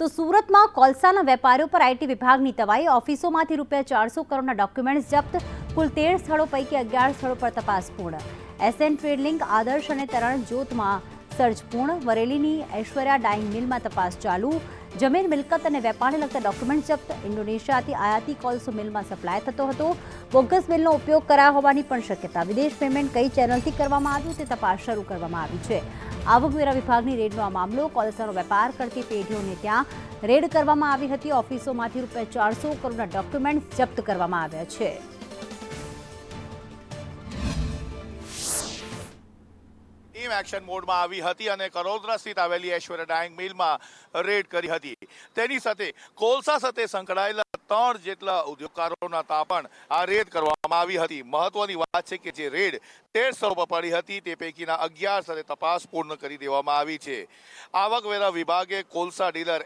તો સુરતમાં કોલસાના વેપારીઓ પર આઈટી વિભાગની તવાઈ. ઓફિસોમાંથી રૂપિયા ચારસો કરોડના ડોક્યુમેન્ટ્સ જપ્ત. કુલ તેર સ્થળો પૈકી અગિયાર સ્થળો પર તપાસ પૂર્ણ. એસએન ટ્રેડલિંક આદર્શ અને તરણ જ્યોતમાં સર્જ પૂર્ણ. વરેલીની ઐશ્વર્યા ડાઇંગ મિલમાં તપાસ ચાલુ. જમીન, મિલકત અને વેપારને લગતા ડોક્યુમેન્ટ જપ્ત. ઇન્ડોનેશિયાથી આયાતી કોલસો મિલમાં સપ્લાય થતો હતો. બોગસ મિલનો ઉપયોગ કરાયો હોવાની પણ શક્યતા. વિદેશ પેમેન્ટ કઈ ચેનલથી કરવામાં આવ્યું તે તપાસ શરૂ કરવામાં આવી છે. આવકવેરા વિભાગની રેડનો આ મામલો. કોલસાનો વેપાર કરતી પેઢીઓને ત્યાં રેડ કરવામાં આવી હતી. ઓફિસોમાંથી રૂપિયા ચારસો કરોડના ડોક્યુમેન્ટ જપ્ત કરવામાં આવ્યા છે. એક્શન મોડમાં આવી હતી અને કરોદરા સ્થિત આવેલી ઐશ્વર્ય ડાયંગ મિલમાં રેડ કરી હતી. તેની સાથે કોલસા સાથે સંકળાયેલા ત્રણ જેટલા ઉદ્યોગકારોના તાપણ આ રેડ કરવામાં આવી હતી. મહત્વની વાત છે કે જે રેડ તેર સ્વરૂપે પડી હતી, તે પૈકીના અગિયાર સાથે તપાસ પૂર્ણ કરી દેવામાં આવી છે. આવકવેરા વિભાગે કોલસા ડીલર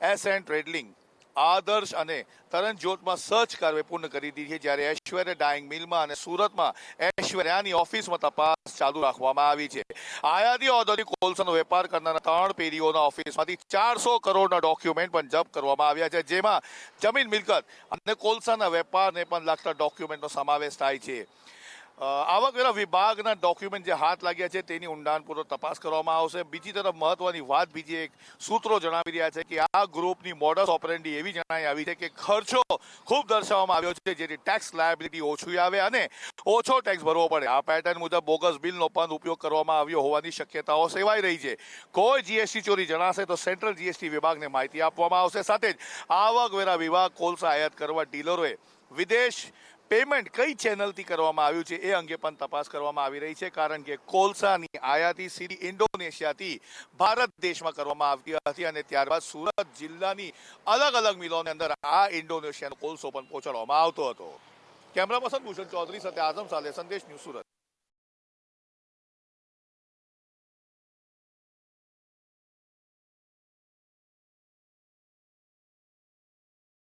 એસ એન્ડ ટ્રેડલિંગ આદર્શ અને તરણજ્યોતમાં સર્ચ કાર્ય પૂર્ણ કરી દીધી છે. જ્યારે ઐશ્વર્ય ડાઇંગ મિલમાં અને સુરતમાં ઐશ્વર્યાની ઓફિસમાં તપાસ ચાલુ રાખવામાં આવી છે. આયાતી ઔદ્યોગિક કોલસાનો વેપાર કરનારા ત્રણ પેઢીઓના ઓફિસમાંથી ચારસો કરોડના ડોક્યુમેન્ટ પણ જપ્ત કરવામાં આવ્યા છે. જેમાં જમીન મિલકત અને કોલસાના વેપારને પણ લગતા ડોક્યુમેન્ટનો સમાવેશ થાય છે. આવકવેરા વિભાગના ડોક્યુમેન્ટ જે હાથ લાગ્યા છે તેની ઊંડાણપૂર્વક તપાસ કરવામાં આવશે. બીજી તરફ મહત્વની વાત બીજી એક સૂત્રો જણાવી રહ્યા છે કે આ ગ્રુપની મોડસ ઓપરેન્ડી એવી જણાઈ આવી છે કે ખર્ચો ખૂબ દર્શાવવામાં આવ્યો છે, જેથી ટેક્સ લાયબિલિટી ઓછી આવે અને ઓછો ટેક્સ ભરવો પડે. આ પેટર્ન મુજબ બોગસ બિલનો પણ ઉપયોગ કરવામાં આવ્યો હોવાની શક્યતાઓ સેવાઈ રહી છે. કોઈ જીએસટી ચોરી જણાશે તો સેન્ટ્રલ જીએસટી વિભાગને માહિતી આપવામાં આવશે. સાથે જ આવકવેરા વિભાગ કોલસા આયાત કરવા ડીલરોએ વિદેશ પેમેન્ટ કઈ ચેનલથી કરવામાં આવ્યું છે એ અંગે પણ તપાસ કરવામાં આવી રહી છે, કારણ કે કોલસાની આયાતી સીધી ઇન્ડોનેશિયાથી ભારત દેશમાં કરવામાં આવતી હતી અને ત્યારબાદ સુરત જિલ્લાની અલગ અલગ મિલોની અંદર આ ઇન્ડોનેશિયાનો કોલસો પણ પહોંચાડવામાં આવતો હતો. કેમેરા પર્સન ભૂષણ ચૌધરી સાથે આઝમ સાલે સંદેશ ન્યૂઝ સુરત.